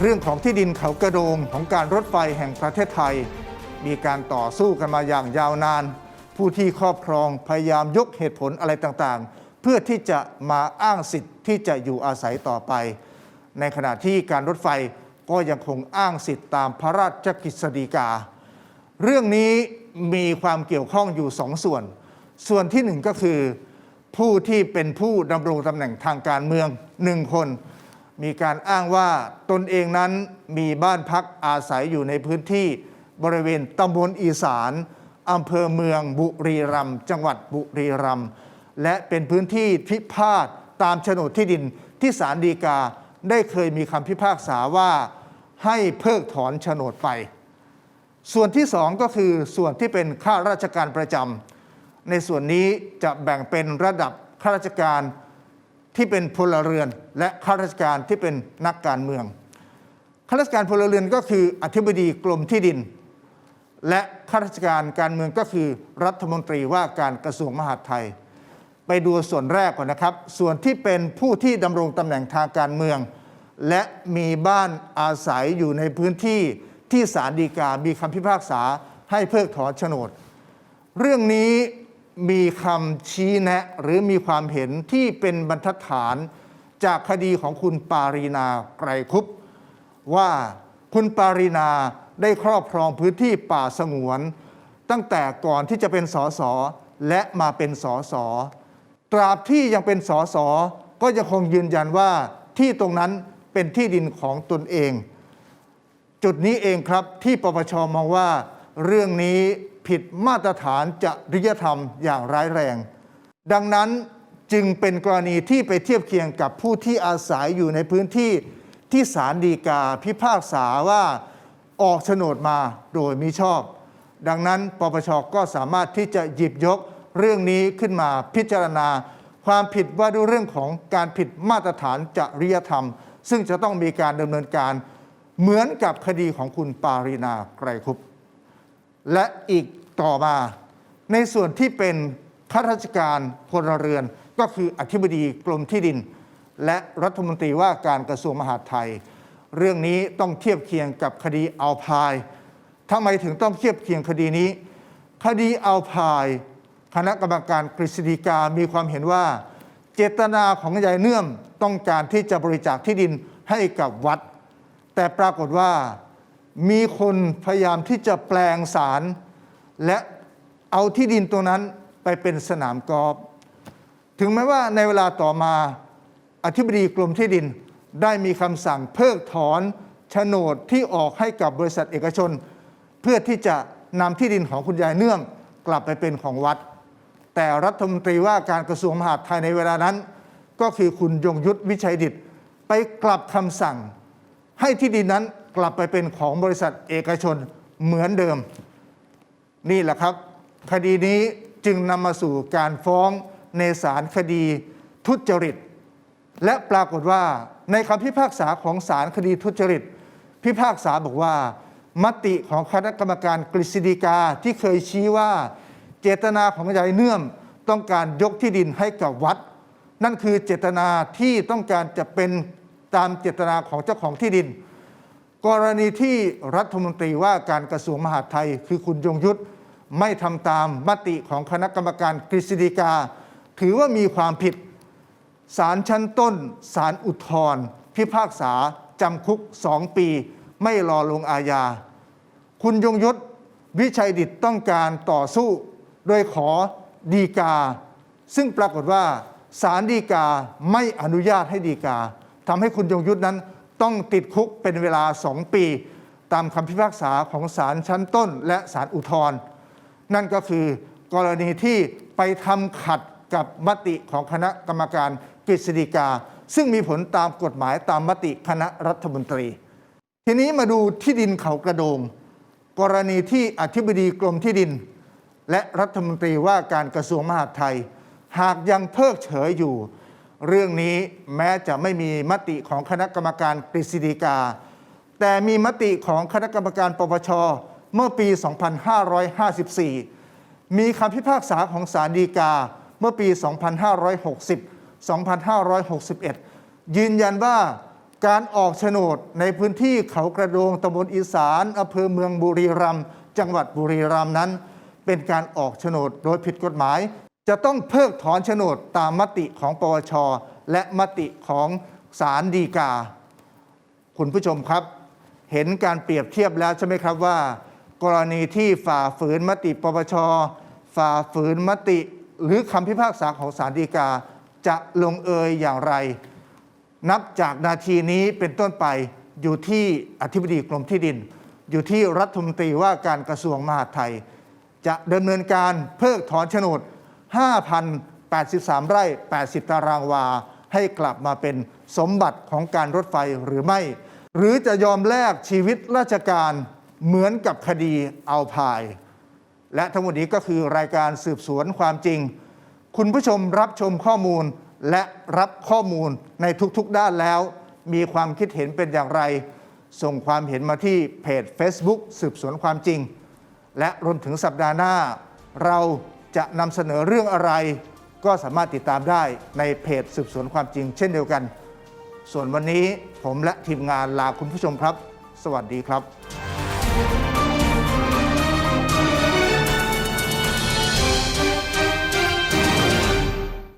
เรื่องของที่ดินเขากระโดงของการรถไฟแห่งประเทศไทย มีการต่อสู้กันมาอย่างยาวนาน ผู้ที่ครอบครองพยายามยกเหตุผลอะไรต่างๆ เพื่อที่จะมาอ้างสิทธิ์ที่จะอยู่อาศัยต่อไป ในขณะที่การรถไฟก็ยังคงอ้างสิทธิ์ตามพระราชกฤษฎีกา เรื่องนี้มีความเกี่ยวข้องอยู่สองส่วน ส่วนที่หนึ่งก็คือผู้ที่เป็นผู้ดำรงตำแหน่งทางการเมืองหนึ่งคน มีการอ้างว่าตนเองนั้นมีบ้านพักอาศัยอยู่ในพื้นที่บริเวณตำบลอีสานอำเภอเมืองบุรีรัมย์จังหวัดบุรีรัมย์และเป็นพื้นที่พิพาทตามโฉนดที่ดินที่ศาลฎีกาได้เคยมีคำพิพากษาว่าให้เพิกถอนโฉนดไป ส่วนที่สองก็คือส่วนที่เป็นข้าราชการประจำในส่วนนี้จะแบ่งเป็นระดับข้าราชการ ที่เป็นพลเรือน และข้าราชการที่เป็นนักการเมืองข้าราชการพลเรือนก็คืออธิบดีกรมที่ดิน และข้าราชการการเมืองก็คือรัฐมนตรีว่าการกระทรวงมหาดไทย ไปดูส่วนแรกก่อนนะครับ ส่วนที่เป็นผู้ที่ดำรงตำแหน่งทางการเมือง และมีบ้านอาศัยอยู่ในพื้นที่ที่ศาลฎีกามีคำพิพากษาให้เพิกถอนโฉนด เรื่องนี้ มีคำชี้แนะ หรือมีความเห็นที่เป็นบรรทัดฐานจากคดีของคุณปารีนาไกรคุปว่าคุณปารีนาได้ครอบครองพื้นที่ป่าสงวน ตั้งแต่ก่อนที่จะเป็นสสและมาเป็นสสตราบที่ยังเป็นสสก็ยังคงยืนยันว่าที่ตรงนั้นเป็นที่ดินของตนเอง จุดนี้เองครับที่ปปชมองว่าเรื่องนี้ ผิดมาตรฐานจริยธรรมอย่างร้ายแรง ดังนั้นจึงเป็นกรณีที่ไปเทียบเคียงกับผู้ที่อาศัยอยู่ในพื้นที่ที่ศาลฎีกาพิพากษาว่าออกโฉนดมาโดยมิชอบ ดังนั้นปปชก็สามารถที่จะหยิบยกเรื่องนี้ขึ้นมาพิจารณา ความผิดว่าด้วยเรื่องของการผิดมาตรฐานจริยธรรม ซึ่งจะต้องมีการดำเนินการเหมือนกับคดีของคุณปารีนาไกรคุป และอีกต่อมา ในส่วนที่เป็นข้าราชการพลเรือน ก็คืออธิบดีกรมที่ดิน และรัฐมนตรีว่าการกระทรวงมหาดไทย เรื่องนี้ต้องเทียบเคียงกับคดีอัลพายทำไมถึงต้องเทียบเคียงคดีนี้ คดีอัลพายคณะกรรมการกฤษฎีกามีความเห็นว่า เจตนาของยายเนื่อมต้องการที่จะบริจาคที่ดินให้กับวัด แต่ปรากฏว่า มีคนพยายามที่จะแปลงสาร และเอาที่ดินตรงนั้นไปเป็นสนามกอล์ฟถึงแม้ว่าในเวลาต่อมาอธิบดีกรมที่ดินได้มีคำสั่งเพิกถอนโฉนดที่ออกให้กับบริษัทเอกชน เพื่อที่จะนำที่ดินของคุณยายเนื่อมกลับไปเป็นของวัด แต่รัฐมนตรีว่าการกระทรวงมหาดไทยในเวลานั้น ก็คือคุณยงยุทธวิชัยดิตไปกลับคำสั่งให้ที่ดินนั้น กลับไปเป็นของบริษัทเอกชนเหมือนเดิม นี่แหละครับ คดีนี้จึงนำมาสู่การฟ้องในศาลคดีทุจริต และปรากฏว่าในคำพิพากษาของศาลคดีทุจริต พิพากษาบอกว่า มติของคณะกรรมการกฤษฎีกาที่เคยชี้ว่า เจตนาของยายเนื่อมต้องการยกที่ดินให้กับวัด นั่นคือเจตนาที่ต้องการจะเป็นตามเจตนาของเจ้าของที่ดิน กรณีที่รัฐมนตรีว่าการกระทรวงมหาดไทย คือคุณยงยุทธไม่ทำตามมติของคณะกรรมการกฤษฎีกา ถือว่ามีความผิดศาลชั้นต้นศาลอุทธรพิพากษาจำคุกสองปี ไม่รอลงอาญา คุณยงยุทธวิชัยดิตต้องการต่อสู้ โดยขอดีกา ซึ่งปรากฏว่าศาลดีกาไม่อนุญาตให้ดีกาทำให้คุณยงยุทธนั้น ต้องติดคุกเป็นเวลาสองปี ตามคำพิพากษาของศาลชั้นต้นและศาลอุทธรณ์นั่นก็คือกรณีที่ไปทำขัดกับมติของคณะกรรมการกฤษฎีกา ซึ่งมีผลตามกฎหมายตามมติคณะรัฐมนตรี ทีนี้มาดูที่ดินเขากระโดง กรณีที่อธิบดีกรมที่ดิน และรัฐมนตรีว่าการกระทรวงมหาดไทย หากยังเพิกเฉยอยู่ เรื่องนี้แม้จะไม่มีมติของคณะกรรมการกฤษฎีกา แต่มีมติของคณะกรรมการปปชเมื่อปี 2554 มีคำพิพากษาของศาลฎีกาเมื่อปี 2560 2561 ยืนยันว่าการออกโฉนดในพื้นที่เขากระโดงตำบลอีสานอำเภอเมืองบุรีรัมย์จังหวัดบุรีรัมย์นั้น เป็นการออกโฉนดโดยผิดกฎหมาย จะต้องเพิกถอนโฉนดตามมติของปวช และมติของศาลฎีกา คุณผู้ชมครับ เห็นการเปรียบเทียบแล้วใช่ไหมครับว่า กรณีที่ฝ่าฝืนมติปปช ฝ่าฝืนมติหรือคำพิพากษาของศาลฎีกา จะลงเอยอย่างไร นับจากนาทีนี้เป็นต้นไปอยู่ที่อธิบดีกรมที่ดิน อยู่ที่รัฐมนตรีว่าการกระทรวงมหาดไทย จะดำเนินการเพิกถอนโฉนด 5,083 ไร่ 80 ตารางวา ให้กลับมาเป็นสมบัติของการรถไฟหรือไม่ หรือจะยอมแลกชีวิตราชการเหมือนกับคดีเอาพาย และทั้งหมดนี้ก็คือรายการสืบสวนความจริง คุณผู้ชมรับชมข้อมูลและรับข้อมูลในทุกๆด้านแล้ว มีความคิดเห็นเป็นอย่างไร ส่งความเห็นมาที่เพจ Facebook สืบสวนความจริง และรวมถึงสัปดาห์หน้า เรา จะนำเสนอเรื่องอะไร ก็สามารถติดตามได้ในเพจสืบสวนความจริงเช่นเดียวกัน ส่วนวันนี้ผมและทีมงานลาคุณผู้ชมครับ สวัสดีครับ